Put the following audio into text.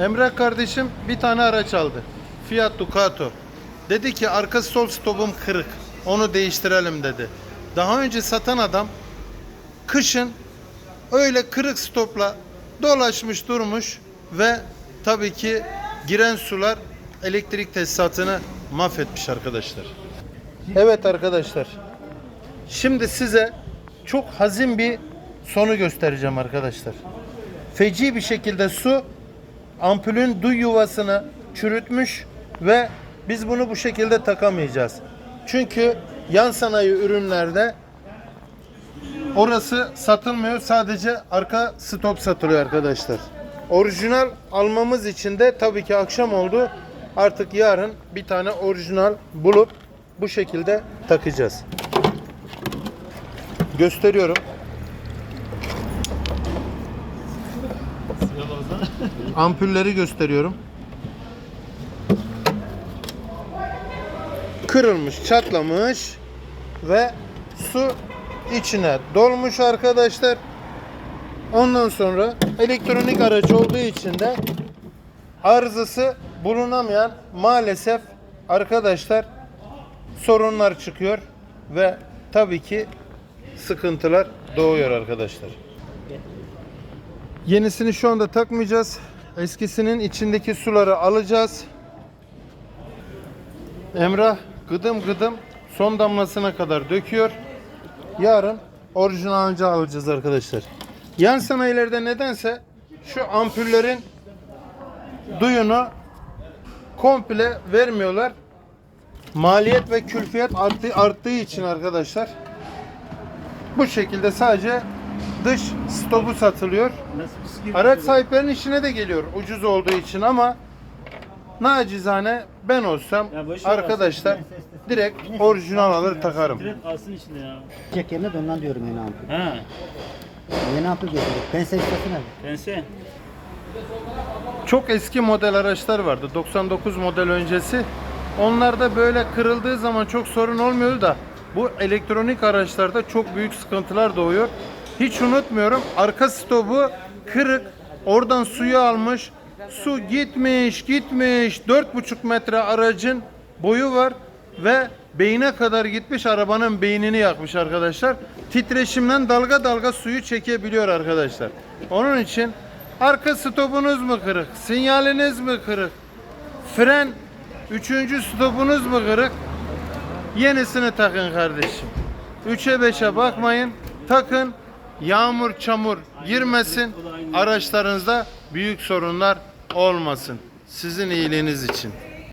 Emrah kardeşim bir tane araç aldı. Fiat Ducato. Dedi ki arka sol stopum kırık. Onu değiştirelim dedi. Daha önce satan adam kışın öyle kırık stopla dolaşmış durmuş ve tabii ki giren sular elektrik tesisatını mahvetmiş arkadaşlar. Evet arkadaşlar. Şimdi size çok hazin bir sonu göstereceğim arkadaşlar. Feci bir şekilde su ampulün duy yuvasını çürütmüş ve biz bunu bu şekilde takamayacağız. Çünkü yan sanayi ürünlerde orası satılmıyor. Sadece arka stop satılıyor arkadaşlar. Orijinal almamız için de tabii ki akşam oldu. Artık yarın bir tane orijinal bulup bu şekilde takacağız. Gösteriyorum. Ampulleri gösteriyorum. Kırılmış, çatlamış ve su içine dolmuş arkadaşlar. Ondan sonra elektronik araç olduğu için de arızası bulunamayan maalesef arkadaşlar sorunlar çıkıyor ve tabii ki sıkıntılar doğuyor arkadaşlar. Yenisini şu anda takmayacağız. Eskisinin içindeki suları alacağız. Emrah gıdım gıdım son damlasına kadar döküyor. Yarın orijinalini alacağız arkadaşlar. Yan sanayilerde nedense şu ampullerin duyunu komple vermiyorlar. Maliyet ve külfiyat arttı, arttığı için arkadaşlar bu şekilde sadece dış stopu satılıyor. Araç sahiplerinin işine de geliyor ucuz olduğu için ama nacizane ben olsam arkadaşlar direkt orijinal alır takarım. Direkt alsın içinde ya. Çek yerine de ondan diyorum yeni ampul. Ha. Yeni ampul getirdik. Pense istesi nerede? Pense. Çok eski model araçlar vardı. 99 model öncesi. Onlarda böyle kırıldığı zaman çok sorun olmuyordu da bu elektronik araçlarda çok büyük sıkıntılar doğuyor. Hiç unutmuyorum. Arka stopu kırık. Oradan suyu almış. Su gitmiş, gitmiş. 4,5 metre aracın boyu var ve beyine kadar gitmiş arabanın beynini yakmış arkadaşlar. Titreşimden dalga dalga suyu çekebiliyor arkadaşlar. Onun için arka stopunuz mu kırık? Sinyaliniz mi kırık? Fren üçüncü stopunuz mu kırık? Yenisini takın kardeşim. 3'e 5'e bakmayın. Takın. Yağmur, çamur girmesin. Araçlarınızda büyük sorunlar olmasın. Sizin iyiliğiniz için.